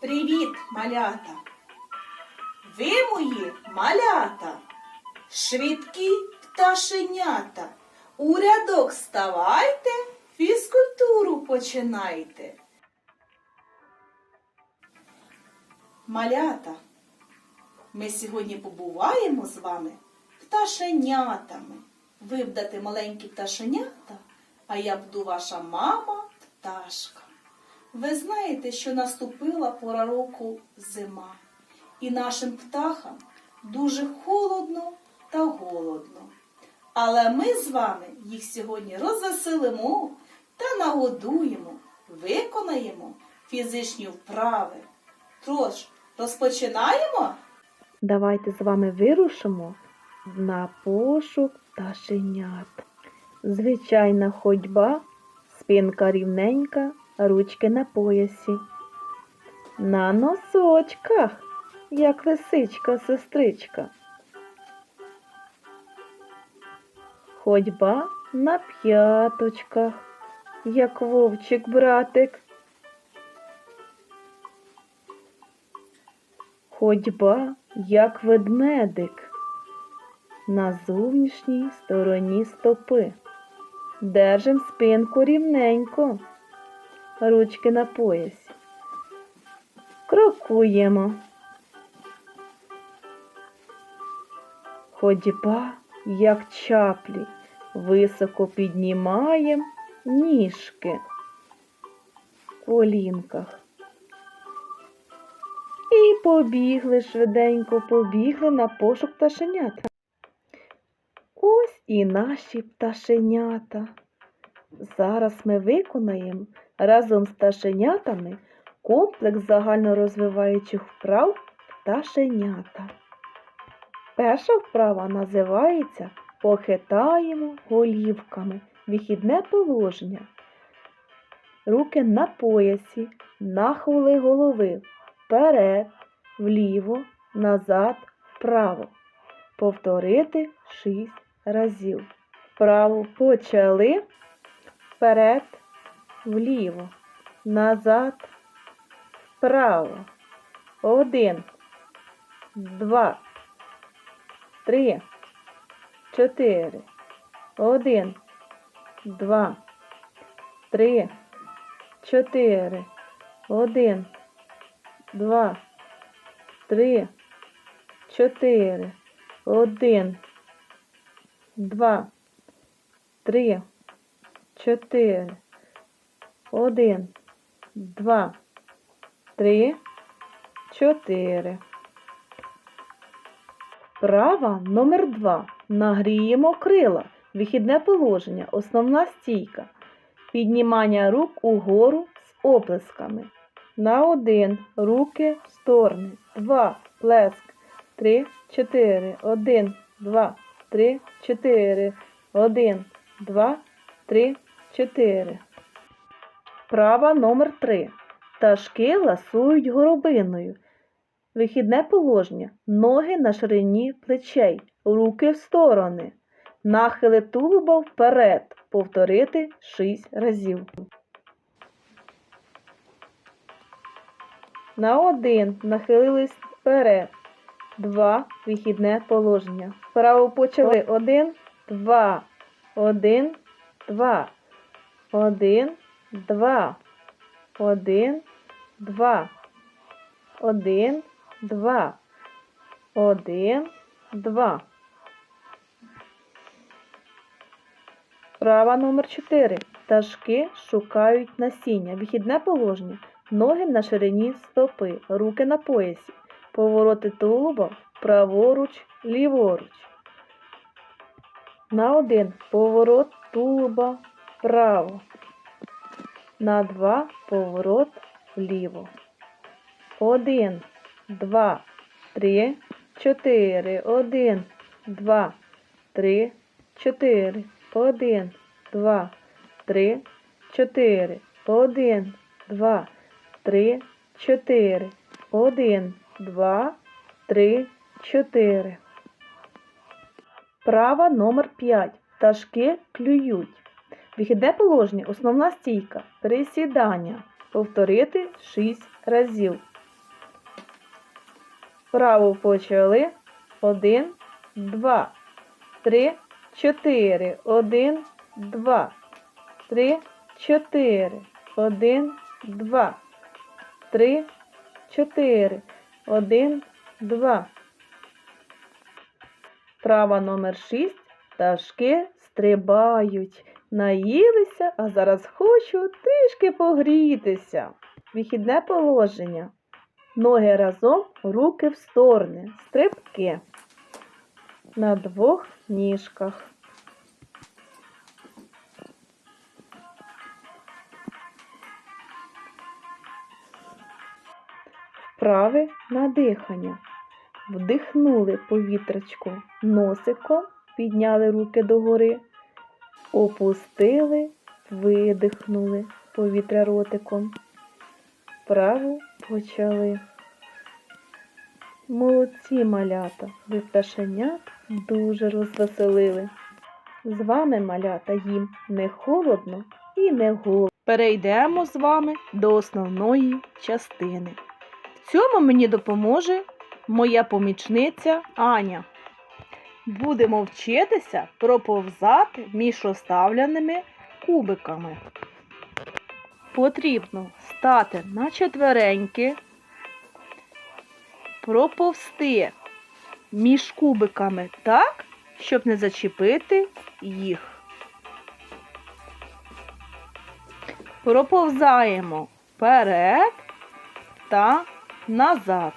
Привіт, малята! Ви мої малята, швидкі пташенята. У рядок ставайте, фізкультуру починайте. Малята, ми сьогодні побуваємо з вами пташенятами. Ви будете маленькі пташенята, а я буду ваша мама пташка. Ви знаєте, що наступила пора року зима, і нашим птахам дуже холодно та голодно. Але ми з вами їх сьогодні розвеселимо та нагодуємо, виконаємо фізичні вправи. Тож, розпочинаємо? Давайте з вами вирушимо на пошук пташенят. Звичайна ходьба, спинка рівненька, ручки на поясі. На носочках, як лисичка сестричка. Ходьба на п'яточках, як вовчик братик. Ходьба, як ведмедик, на зовнішній стороні стопи. Держим спинку рівненько, ручки на поясі. Крокуємо. Ходьба, як чаплі, високо піднімаємо ніжки в колінках. І побігли швиденько, побігли на пошук пташенят. Ось і наші пташенята. Зараз ми виконаємо разом з пташенятами комплекс загальнорозвиваючих вправ пташенята. Перша вправа називається Похитаємо голівками. Вихідне положення. Руки на поясі, нахили голови вперед, вліво, назад, вправо. Повторити 6 разів. Вправо почали. Вперед, вліво, назад, вправо. Один, два, три, чотири. Один, два, три, чотири. Один, два, три, чотири, один, два, три, чотири, один, два, три, чотири. Права номер два. Нагріємо крила. Вихідне положення. Основна стійка. Піднімання рук угору з оплесками. На один. Руки в сторони. Два. Плеск. Три, чотири. Один, два, три, чотири. Один, два, три, чотири. Права номер три. Пташки ласують горобиною. Вихідне положення. Ноги на ширині плечей. Руки в сторони. Нахили тулуба вперед. Повторити 6 разів. На один нахилились вперед. Два. Вихідне положення. Вправо почали. Один, два. Один, два. Один, два. Один, два. Один, два. Один, два. Права номер 4. Пташки шукають насіння. Вихідне положення. Ноги на ширині стопи, руки на поясі. Повороти тулуба праворуч, ліворуч. На один поворот тулуба вправо. На два поворот вліво. Один, два, три, чотири. Один, два, три, чотири. Один, два, три, чотири. Один, два, три, чотири. Один, два, три, чотири. Права номер 5. Пташки клюють. Вихідне положення. Основна стійка. Присідання. Повторити 6 разів. Вправо почали. Один, два, три, чотири. Один, два, три, чотири. Один, два, три, чотири. Один, два. Права номер шість. Пташки стрибають. Наїлися, а зараз хочу трішки погрітися. Вихідне положення. Ноги разом, руки в сторони. Стрибки. На двох ніжках. Вправи на дихання. Вдихнули повітрячко носиком, підняли руки догори, опустили, видихнули повітря ротиком. Вправо почали. Молодці малята, ви пташенят дуже розвеселили. З вами, малята, їм не холодно і не голодно. Перейдемо з вами до основної частини. В цьому мені допоможе моя помічниця Аня. Будемо вчитися проповзати між розставленими кубиками. Потрібно стати на четвереньки, проповзти між кубиками так, щоб не зачепити їх. Проповзаємо вперед та назад.